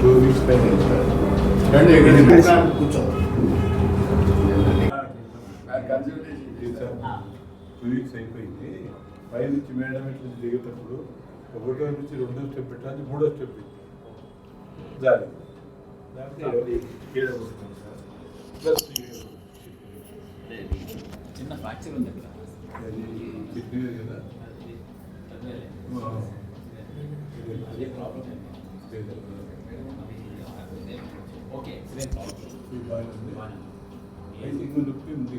Two weeks పైన కూర్చో two weeks అయిపోయింది. పై నుంచి మేడం ఇట్లా దిగేటప్పుడు ఒకటో నుంచి రెండో స్టెప్ పెట్టాలి మూడో స్టెప్ దాంట్లో కీడ కొడుతుంది సార్. ప్లస్ చిన్న ఫ్రాక్చర్ ఉంది ఇక్కడ అదే ప్రాబ్లం ఓకే సేమ్ ప్రాబ్లం ఇది ఉంది. నొప్పి ఉంది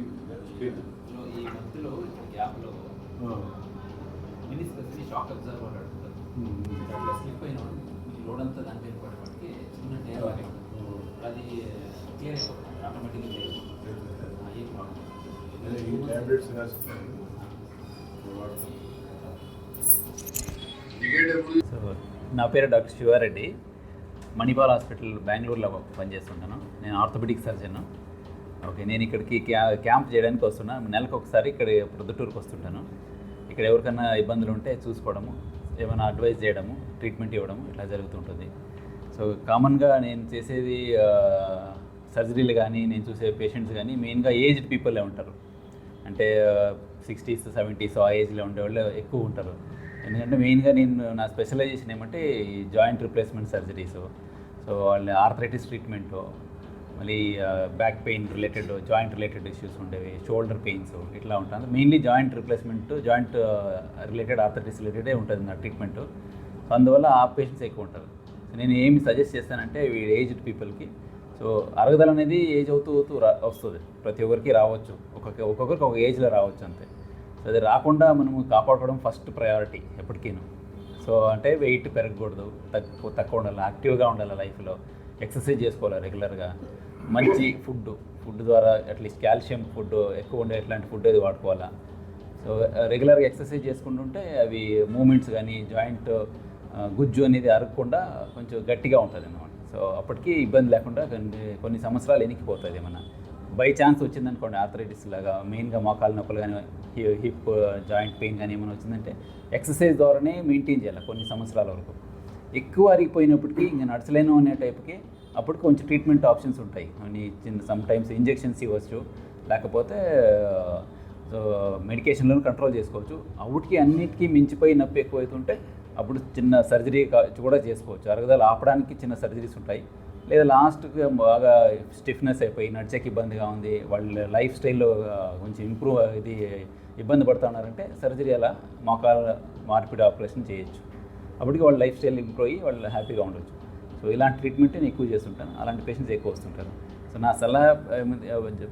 ఈ మధ్యలో గ్యాప్లో మినిస్కస్ని షాక్ అబ్జర్వ్ ఉంటాడు అట్లా స్లిప్ అయిన లోడ్ అంతా దాని మీద పడేవాడికి చిన్న టైర్ అది క్లియర్ అయిపోతుంది ఆటోమేటిక్గా ప్రాబ్లం నా పేరు డాక్టర్ శివారెడ్డి. మణిపాల్ హాస్పిటల్ బెంగళూరులో పనిచేస్తుంటాను నేను ఆర్థోపెడిక్ సర్జన్. ఓకే నేను ఇక్కడికి క్యా క్యాంప్ చేయడానికి వస్తున్నా. నెలకు ఒకసారి ఇక్కడ ప్రొద్దుటూరుకు వస్తుంటాను. ఇక్కడ ఎవరికైనా ఇబ్బందులు ఉంటే చూసుకోవడము ఏమైనా అడ్వైస్ చేయడము ట్రీట్మెంట్ ఇవ్వడము ఇట్లా జరుగుతుంటుంది. సో కామన్గా నేను చేసేది సర్జరీలు కానీ నేను చూసే పేషెంట్స్ కానీ మెయిన్గా ఏజ్డ్ పీపులే ఉంటారు. అంటే సిక్స్టీస్ సెవెంటీస్ ఆ ఏజ్లో ఉండేవాళ్ళు ఎక్కువ ఉంటారు. ఎందుకంటే మెయిన్గా నేను నా స్పెషలైజేషన్ ఏమంటే ఈ జాయింట్ రిప్లేస్మెంట్ సర్జరీస్. సో వాళ్ళ ఆర్థరైటిస్ ట్రీట్మెంట్ మళ్ళీ back pain related joint related issues ఉండేవి షోల్డర్ పెయిన్స్ ఇట్లా ఉంటుంది mainly joint replacement joint related arthritis రిలేటెడే ఉంటుంది నా ట్రీట్మెంట్. సో అందువల్ల ఆ పేషెంట్స్ ఎక్కువ ఉంటారు. సో నేను ఏమి సజెస్ట్ చేస్తానంటే ఏజ్డ్ పీపుల్కి సో అరగదల అనేది ఏజ్ అవుతూ అవుతూ రా వస్తుంది. ప్రతి ఒక్కరికి రావచ్చు. ఒక్కొక్క ఒక్కొక్కరికి ఒక ఏజ్లో రావచ్చు అంతే. సో అది రాకుండా మనము కాపాడుకోవడం ఫస్ట్ ప్రయారిటీ ఎప్పటికీను. సో అంటే వెయిట్ పెరగకూడదు. తక్కువ తక్కువ ఉండాలి. యాక్టివ్గా ఉండాలి లైఫ్లో. ఎక్సర్సైజ్ చేసుకోవాలి రెగ్యులర్గా. మంచి ఫుడ్ ఫుడ్ ద్వారా అట్లీస్ట్ కాల్షియం ఫుడ్ ఎక్కువ ఉండే ఎట్లాంటి ఫుడ్ అది వాడుకోవాలా? సో రెగ్యులర్గా ఎక్సర్సైజ్ చేసుకుంటుంటే అవి మూమెంట్స్ కానీ జాయింట్ గుజ్జు అనేది అరగకుండా కొంచెం గట్టిగా ఉంటుంది అన్నమాట సో అప్పటికి ఇబ్బంది లేకుండా కొన్ని కొన్ని సంవత్సరాలు ఎనికిపోతుంది ఏమన్నా. బై ఛాన్స్ వచ్చిందనుకోండి ఆర్థరైటిస్ లాగా మెయిన్గా మోకాలు నొప్పులు కానీ హిప్ జాయింట్ పెయిన్ కానీ ఏమైనా వచ్చిందంటే ఎక్సర్సైజ్ ద్వారానే మెయింటైన్ చేయాలి కొన్ని సంవత్సరాల వరకు. ఎక్కువ అరిగిపోయినప్పటికీ ఇంకా నడచలేను అనే టైప్కి అప్పుడు కొంచెం ట్రీట్మెంట్ ఆప్షన్స్ ఉంటాయి. కొన్ని చిన్న సమ్ టైమ్స్ ఇంజెక్షన్స్ ఇవ్వచ్చు. లేకపోతే సో మెడికేషన్లో కంట్రోల్ చేసుకోవచ్చు. అవుట్కి అన్నిటికీ మించిపోయి నొప్పి ఎక్కువైతుంటే అప్పుడు చిన్న సర్జరీ కూడా చేసుకోవచ్చు. అరగదలు ఆపడానికి చిన్న సర్జరీస్ ఉంటాయి. లేదా లాస్ట్కి బాగా స్టిఫ్నెస్ అయిపోయి నడిచేకి ఇబ్బందిగా ఉంది వాళ్ళ లైఫ్ స్టైల్లో కొంచెం ఇంప్రూవ్ ఇది ఇబ్బంది పడుతున్నారంటే సర్జరీ అలా మోకాల మార్పిడి ఆపరేషన్ చేయొచ్చు. అప్పటికి వాళ్ళ లైఫ్ స్టైల్ ఇంప్రూవ్ అయ్యి వాళ్ళు హ్యాపీగా ఉండొచ్చు. సో ఇలాంటి ట్రీట్మెంట్ నేను ఎక్కువ చేస్తుంటాను. అలాంటి పేషెంట్స్ ఎక్కువ వస్తుంటారు. సో నా సలహా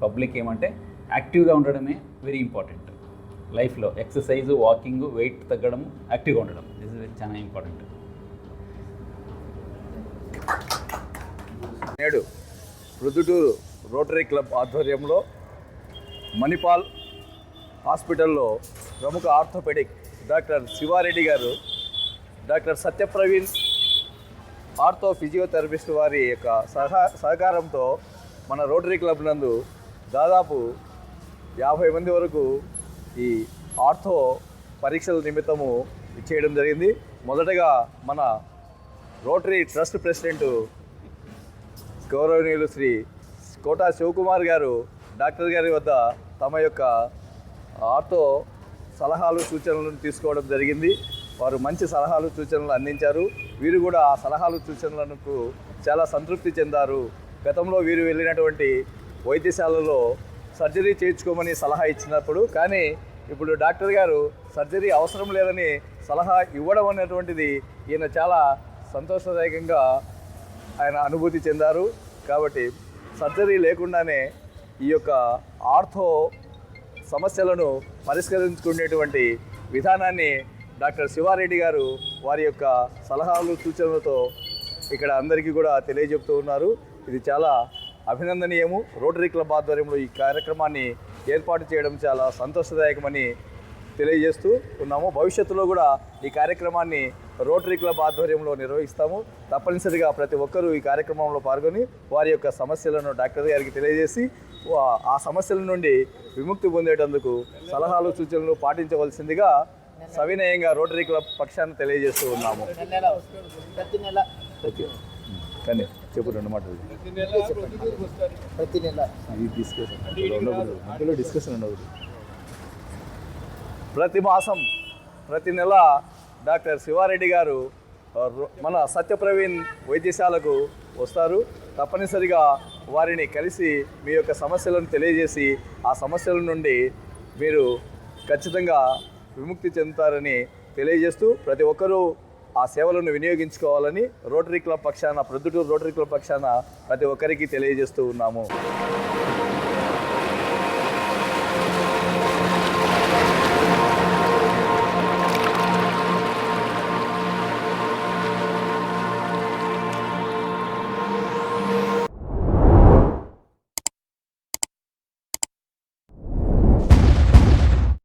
పబ్లిక్ ఏమంటే యాక్టివ్గా ఉండడమే వెరీ ఇంపార్టెంట్ లైఫ్లో ఎక్సర్సైజ్ వాకింగ్ వెయిట్ తగ్గడం యాక్టివ్గా ఉండడం. దిస్ ఇస్ చాలా ఇంపార్టెంట్. నేడు ప్రొద్దుటూరు రోటరీ క్లబ్ ఆధ్వర్యంలో మణిపాల్ హాస్పిటల్లో ప్రముఖ ఆర్థోపెడిక్ డాక్టర్ శివారెడ్డి గారు డాక్టర్ సత్యప్రవీణ్ ఆర్థో ఫిజియోథెరపిస్ట్ వారి యొక్క సహా సహకారంతో మన రోటరీ క్లబ్ నందు దాదాపు యాభై మంది వరకు ఈ ఆర్థో పరీక్షల నిమిత్తము చేయడం జరిగింది. మొదటగా మన రోటరీ ట్రస్ట్ ప్రెసిడెంట్ గౌరవనీయులు శ్రీ కోటా శివకుమార్ గారు డాక్టర్ గారి వద్ద తమ యొక్క ఆర్థో సలహాలు సూచనలను తీసుకోవడం జరిగింది. వారు మంచి సలహాలు సూచనలు అందించారు. వీరు కూడా ఆ సలహాలు సూచనలకు చాలా సంతృప్తి చెందారు. గతంలో వీరు వెళ్ళినటువంటి వైద్యశాలలో సర్జరీ చేయించుకోమని సలహా ఇచ్చినప్పుడు కానీ ఇప్పుడు డాక్టర్ గారు సర్జరీ అవసరం లేదని సలహా ఇవ్వడం అనేటువంటిది ఈయన చాలా సంతోషదాయకంగా ఆయన అనుభూతి చెందారు. కాబట్టి సర్జరీ లేకుండానే ఈ యొక్క ఆర్థో సమస్యలను పరిష్కరించుకునేటువంటి విధానాన్ని డాక్టర్ శివారెడ్డి గారు వారి యొక్క సలహాలు సూచనలతో ఇక్కడ అందరికీ కూడా తెలియజెప్తూ ఉన్నారు. ఇది చాలా అభినందనీయము. రోటరీ క్లబ్ ఆధ్వర్యంలో ఈ కార్యక్రమాన్ని ఏర్పాటు చేయడం చాలా సంతోషదాయకమని తెలియజేస్తూ ఉన్నాము. భవిష్యత్తులో కూడా ఈ కార్యక్రమాన్ని రోటరీ క్లబ్ ఆధ్వర్యంలో నిర్వహిస్తాము. తప్పనిసరిగా ప్రతి ఒక్కరూ ఈ కార్యక్రమంలో పాల్గొని వారి యొక్క సమస్యలను డాక్టర్ గారికి తెలియజేసి ఆ సమస్యల నుండి విముక్తి పొందేటందుకు సలహాలు సూచనలు పాటించవలసిందిగా సవినయంగా రోటరీ క్లబ్ పక్షాన్ని తెలియజేస్తూ ఉన్నాము. కానీ చెప్పు రెండు మాటలు. ప్రతి నెల. ఇది డిస్కషన్ ఉండకూడదు. మధ్యలో డిస్కషన్ ఉండకూడదు. ప్రతి మాసం ప్రతి నెల డాక్టర్ శివారెడ్డి గారు మన సత్యప్రవీణ్ వైద్యశాలకు వస్తారు. తప్పనిసరిగా వారిని కలిసి మీ యొక్క సమస్యలను తెలియజేసి ఆ సమస్యల నుండి మీరు ఖచ్చితంగా విముక్తి చెందుతారని తెలియజేస్తూ ప్రతి ఒక్కరూ ఆ సేవలను వినియోగించుకోవాలని రోటరీ క్లబ్ పక్షాన ప్రొద్దుటూరు రోటరీ క్లబ్ పక్షాన ప్రతి ఒక్కరికి తెలియజేస్తూ ఉన్నాము.